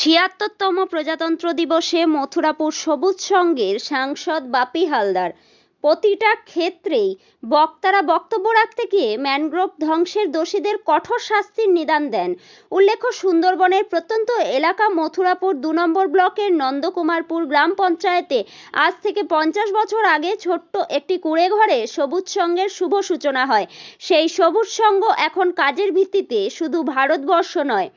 ছিয়াত্তরতম প্রজাতন্ত্র দিবসে মথুরাপুর সবুজ সংঘের সাংসদ বাপি হালদার। প্রতিটা ক্ষেত্রেই বক্তারা বক্তব্য রাখতে গিয়ে ম্যানগ্রোভ ধ্বংসের দোষীদের কঠোর শাস্তির নিদান দেন। উল্লেখ্য, সুন্দরবনের প্রত্যন্ত এলাকা মথুরাপুর দু নম্বর ব্লকের নন্দকুমারপুর গ্রাম পঞ্চায়েতে আজ থেকে পঞ্চাশ বছর আগে ছোট্ট একটি কুঁড়ে ঘরে সবুজ সংঘের শুভ সূচনা হয়। সেই সবুজ সংঘ এখন কাজের ভিত্তিতে শুধু ভারতবর্ষ নয়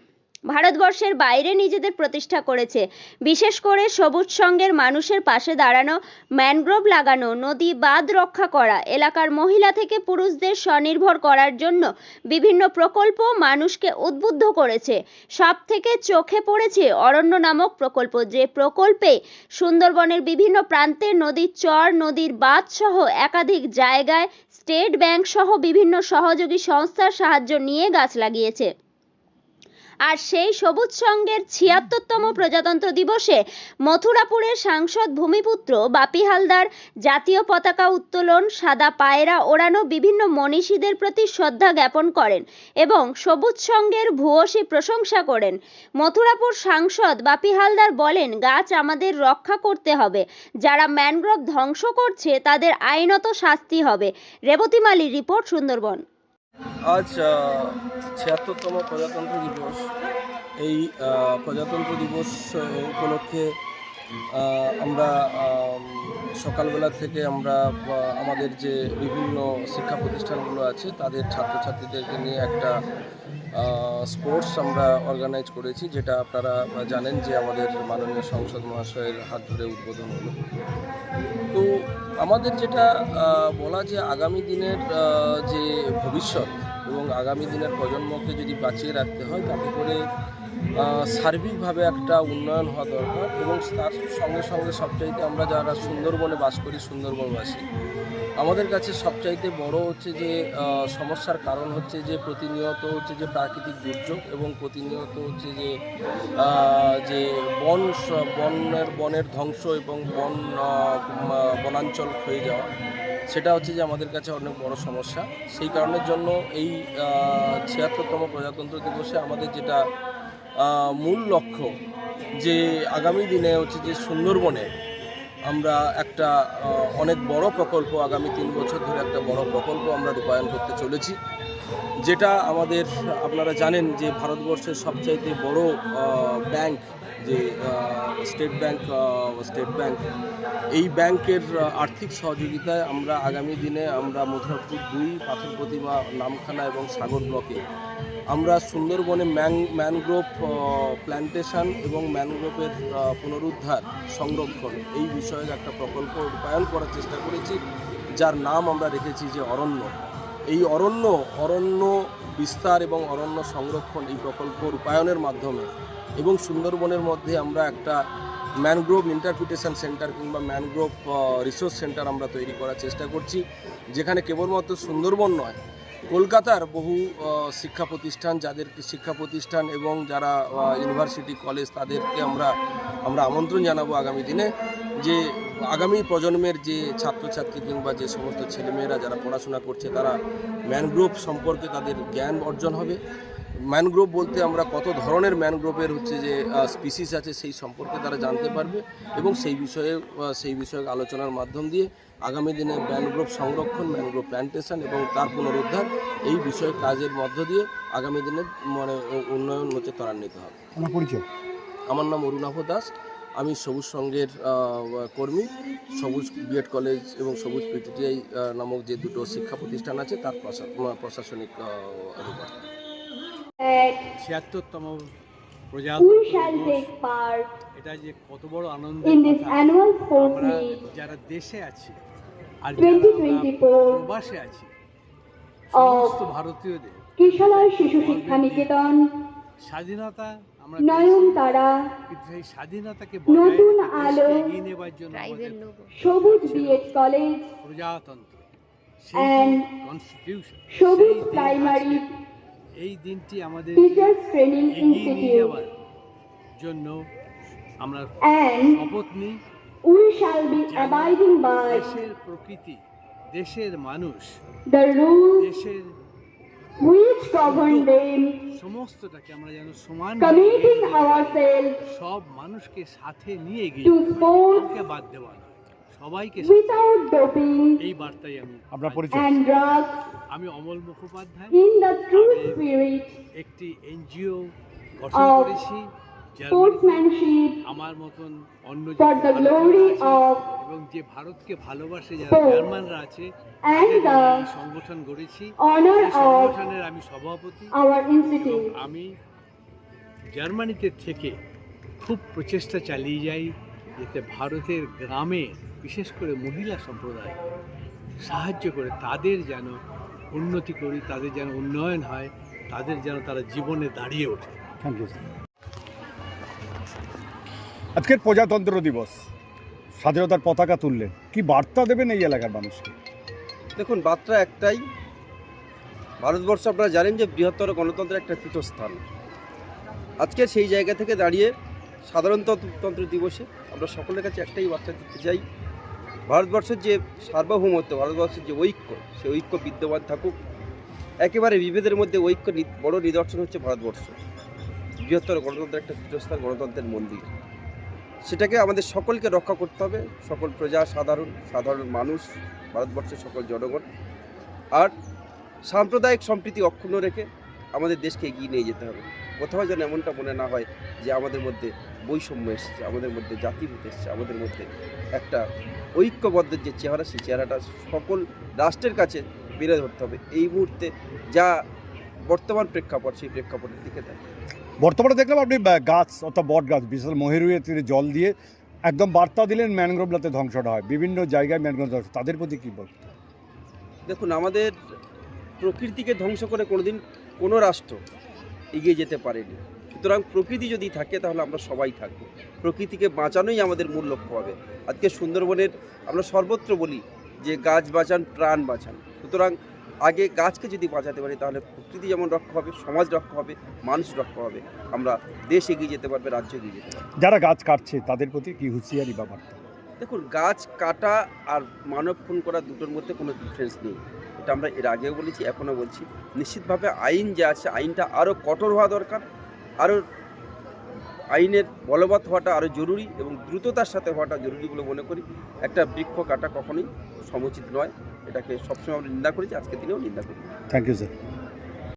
ভারতবর্ষের বাইরে নিজেদের প্রতিষ্ঠা করেছে। বিশেষ করে সবুজ সংঘের মানুষের পাশে দাঁড়ানো, ম্যানগ্রোভ লাগানো, নদী বাঁধ রক্ষা করা, এলাকার মহিলা থেকে পুরুষদের স্বনির্ভর করার জন্য বিভিন্ন প্রকল্প মানুষকে উদ্বুদ্ধ করেছে। সব থেকে চোখে পড়েছে অরণ্য নামক প্রকল্প। যে প্রকল্পে সুন্দরবনের বিভিন্ন প্রান্তে নদীর চর, নদীর বাঁধ সহ একাধিক জায়গায় স্টেট ব্যাংক সহ বিভিন্ন সহযোগী সংস্থার সাহায্য নিয়ে গাছ লাগিয়েছে। আর সেই সবুজ সংঘের ছিয়াত্তরতম প্রজাতন্ত্র দিবসে মথুরাপুরের সাংসদ ভূমিপুত্র বাপি হালদার জাতীয় পতাকা উত্তোলন, সাদা পায়রা ওড়ানো বিভিন্ন মনীষীদের প্রতি শ্রদ্ধা জ্ঞাপন করেন এবং সবুজ সংঘের ভূয়সী প্রশংসা করেন। মথুরাপুর সাংসদ বাপি হালদার বলেন, গাছ আমাদের রক্ষা করতে হবে। যারা ম্যানগ্রোভ ধ্বংস করছে তাদের আইনত শাস্তি হবে। রেবতী মালির রিপোর্ট সুন্দরবন। আজ ছিয়াত্তরতম প্রজাতন্ত্র দিবস। এই প্রজাতন্ত্র দিবস উপলক্ষে আমরা সকালবেলা থেকে আমরা আমাদের যে বিভিন্ন শিক্ষা প্রতিষ্ঠানগুলো আছে, তাদের ছাত্রছাত্রীদেরকে নিয়ে একটা স্পোর্টস আমরা অর্গানাইজ করেছি, যেটা আপনারা জানেন যে আমাদের মাননীয় সংসদ মহাশয়ের হাত ধরে উদ্বোধন হলো। তো আমাদের যেটা বলা যে আগামী দিনের যে ভবিষ্যৎ এবং আগামী দিনের প্রজন্মকে যদি বাঁচিয়ে রাখতে হয়, তাতে করে সার্বিকভাবে একটা উন্নয়ন হওয়া দরকার এবং তার সঙ্গে সঙ্গে সবচাইতে আমরা যারা সুন্দরবনে বাস করি, সুন্দরবনবাসী, আমাদের কাছে সবচাইতে বড় হচ্ছে যে সমস্যার কারণ হচ্ছে যে, প্রতিনিয়ত হচ্ছে যে প্রাকৃতিক দুর্যোগ এবং প্রতিনিয়ত হচ্ছে যে যে বন বনের বনের ধ্বংস এবং বন বনাঞ্চল হয়ে যাওয়া। সেটা হচ্ছে যে আমাদের কাছে অনেক বড় সমস্যা। সেই কারণের জন্য এই ছিয়াত্তরতম প্রজাতন্ত্র দিবসে আমাদের যেটা মূল লক্ষ্য যে আগামী দিনে হচ্ছে যে সুন্দরবনে আমরা একটা অনেক বড় প্রকল্প আগামী তিন বছর ধরে একটা বড় প্রকল্প আমরা রূপায়ণ করতে চলেছি। যেটা আমাদের, আপনারা জানেন যে ভারতবর্ষের সবচাইতে বড় ব্যাংক যে স্টেট ব্যাংক স্টেট ব্যাংক, এই ব্যাংকের আর্থিক সহযোগিতায় আমরা আগামী দিনে আমরা মথুরাপুর দুই, পাথর প্রতিমা, নামখানা এবং সাগর ব্লকে আমরা সুন্দরবনে ম্যাং, ম্যানগ্রোভ প্ল্যান্টেশন এবং ম্যানগ্রোভের পুনরুদ্ধার, সংরক্ষণ, এই বিষয়ে একটা প্রকল্প রূপায়ণ করার চেষ্টা করেছি, যার নাম আমরা রেখেছি যে অরণ্য। এই অরণ্য অরণ্য বিস্তার এবং অরণ্য সংরক্ষণ এই প্রকল্প রূপায়ণের মাধ্যমে এবং সুন্দরবনের মধ্যে আমরা একটা ম্যানগ্রোভ ইন্টারপ্রিটেশন সেন্টার কিংবা ম্যানগ্রোভ রিসোর্স সেন্টার আমরা তৈরি করার চেষ্টা করছি, যেখানে কেবলমাত্র সুন্দরবন নয়, কলকাতার বহু শিক্ষা প্রতিষ্ঠান, যাদের শিক্ষা প্রতিষ্ঠান এবং যারা ইউনিভার্সিটি কলেজ তাদেরকে আমরা আমরা আমন্ত্রণ জানাব আগামী দিনে। যে আগামী প্রজন্মের যে ছাত্রছাত্রী কিংবা যে সমস্ত ছেলেমেয়েরা যারা পড়াশোনা করছে তারা ম্যানগ্রোভ সম্পর্কে তাদের জ্ঞান অর্জন হবে। ম্যানগ্রোভ বলতে আমরা কত ধরনের ম্যানগ্রোভের হচ্ছে যে স্পিসিস আছে সেই সম্পর্কে তারা জানতে পারবে এবং সেই বিষয়ে সেই বিষয়ে আলোচনার মাধ্যম দিয়ে আগামী দিনে ম্যানগ্রোভ সংরক্ষণ ম্যানগ্রোভ প্ল্যান্টেশন এবং তার পুনরুদ্ধার এই বিষয়ে কাজের মধ্য দিয়ে আগামী দিনে মানে উন্নয়ন হচ্ছে ত্বরান্বিত হবে। আমার পরিচয়? আমার নাম অরুণাভ দাস। আমি সবুজ সংঘের কর্মী সবুজ বিএড কলেজ এবং সবুজ পিটিটিআই নামক যে দুটো শিক্ষা প্রতিষ্ঠান আছে তার প্রশা- প্রশাসনিক অধিকর্তা। ছিয়াত্তরতম এটা যে কত বড় আনন্দ আমরা যারা দেশে আছি আর যারা আমরা 2024 প্রবাসে আছি সমস্ত ভারতীয়দের কিশলয় শিশু শিক্ষা নিকেতন। স্বাধীনতা নয়নতারা স্বাধীনতাকে নতুন আলো, সবুজ বিএড কলেজ প্রজাতন্ত্র। সবুজ প্রাইমারি এই দিনটি আমাদের টিচার্স ট্রেনিং ইনস্টিটিউট জন্য আমরা শপথ নিই। we shall be abiding by দেশের প্রকৃতি দেশের মানুষ the rules দেশের which govern them, সমস্তটাকে আমরা যেন সমান committing ourselves সব মানুষকে সাথে নিয়ে গিয়ে to sports বাদ দেওয়া নয় সবাইকে without doping এই বার্তাই আমি আপনার পরিচয় and drugs আমি Amal Mukhopadhyay in the true spirit একটি এনজিও গঠন করেছি sportsmanship আমার মতন অন্য যে for the ভারতীয়রা glory আছে of এবং যে ভারতকে ভালোবাসে যারা জার্মানরা আছে সংগঠন গড়েছি। সেই সংগঠনের আমি সভাপতি এবং institute. আমি জার্মানিতে থেকে খুব প্রচেষ্টা চালিয়ে যাই যাতে ভারতের গ্রামে বিশেষ করে মহিলা সম্প্রদায় সাহায্য করে তাদের যেন উন্নতি করি তাদের যেন উন্নয়ন হয় তাদের যেন তারা জীবনে দাঁড়িয়ে ওঠে। থ্যাংক ইউ আজকের প্রজাতন্ত্র দিবস। স্বাধীনতার পতাকা তুললেন কি বার্তা দেবেন এই এলাকার মানুষকে? দেখুন, বার্তা একটাই। ভারতবর্ষ আপনারা জানেন যে বৃহত্তর গণতন্ত্রের একটা পীঠস্থান। আজকে সেই জায়গা থেকে দাঁড়িয়ে সাধারণতন্ত্র দিবসে আমরা সকলের কাছে একটাই বার্তা দিতে চাই। ভারতবর্ষের যে সার্বভৌমত্ব, ভারতবর্ষের যে ঐক্য, সেই ঐক্য বিদ্যমান থাকুক। একেবারে বিভেদের মধ্যে ঐক্য বড় নিদর্শন হচ্ছে ভারতবর্ষ। বৃহত্তর গণতন্ত্রের একটা পীঠস্থান, গণতন্ত্রের মন্দির। সেটাকে আমাদের সকলকে রক্ষা করতে হবে। সকল প্রজা, সাধারণ সাধারণ মানুষ, ভারতবর্ষের সকল জনগণ। আর সাম্প্রদায়িক সম্প্রীতি অক্ষুণ্ণ রেখে আমাদের দেশকে এগিয়ে নিয়ে যেতে হবে। কোথাও যেন এমনটা মনে না হয় যে আমাদের মধ্যে বৈষম্য এসেছে, আমাদের মধ্যে জাতিভেদ এসেছে, আমাদের মধ্যে একটা ঐক্যবদ্ধের যে চেহারা, সেই চেহারাটা সকল রাষ্ট্রের কাছে বেড়ে ধরতে হবে। এই মুহূর্তে যা বর্তমান প্রেক্ষাপট, সেই প্রেক্ষাপটের দিকে থাকে বর্তমানে দেখলাম আপনি গাছ অর্থাৎ বট গাছ বিশেষ মহেরুয়ে তীরে জল দিয়ে একদম বার্তা দিলেন ম্যানগ্রোভ যাতে ধ্বংসটা হয়। বিভিন্ন জায়গায় ম্যানগ্রোভ ধ্বংস, তাদের প্রতি কী বল দেখুন, আমাদের প্রকৃতিকে ধ্বংস করে কোনোদিন কোনো রাষ্ট্র এগিয়ে যেতে পারেনি। সুতরাং প্রকৃতি যদি থাকে, তাহলে আমরা সবাই থাকব। প্রকৃতিকে বাঁচানোই আমাদের মূল লক্ষ্য হবে। আজকে সুন্দরবনের আমরা সর্বত্র বলি যে, গাছ বাঁচান, প্রাণ বাঁচান। সুতরাং আগে গাছকে যদি বাঁচাতে পারি তাহলে প্রকৃতি যেমন রক্ষা হবে সমাজ রক্ষা হবে মানুষ রক্ষা হবে আমরা দেশ এগিয়ে যেতে পারবে রাজ্য এগিয়ে যেতে পারবে। যারা গাছ কাটছে তাদের প্রতি কি হুঁশিয়ারি বা বার্তা? দেখুন গাছ কাটা আর মানব খুন করা দুটোর মধ্যে কোনো ডিফারেন্স নেই। এটা আমরা এর আগেও বলেছি এখনও বলছি। নিশ্চিতভাবে আইন যে আছে আইনটা আরও কঠোর হওয়া দরকার আরও আইনের বলবৎ হওয়াটা আরও জরুরি এবং দ্রুততার সাথে হওয়াটা জরুরি বলে মনে করি। একটা বৃক্ষ কাটা কখনোই সমুচিত নয়। এটাকে সবসময় আমরা নিন্দা করেছি আজকে দিনেও নিন্দা করি। Thank you sir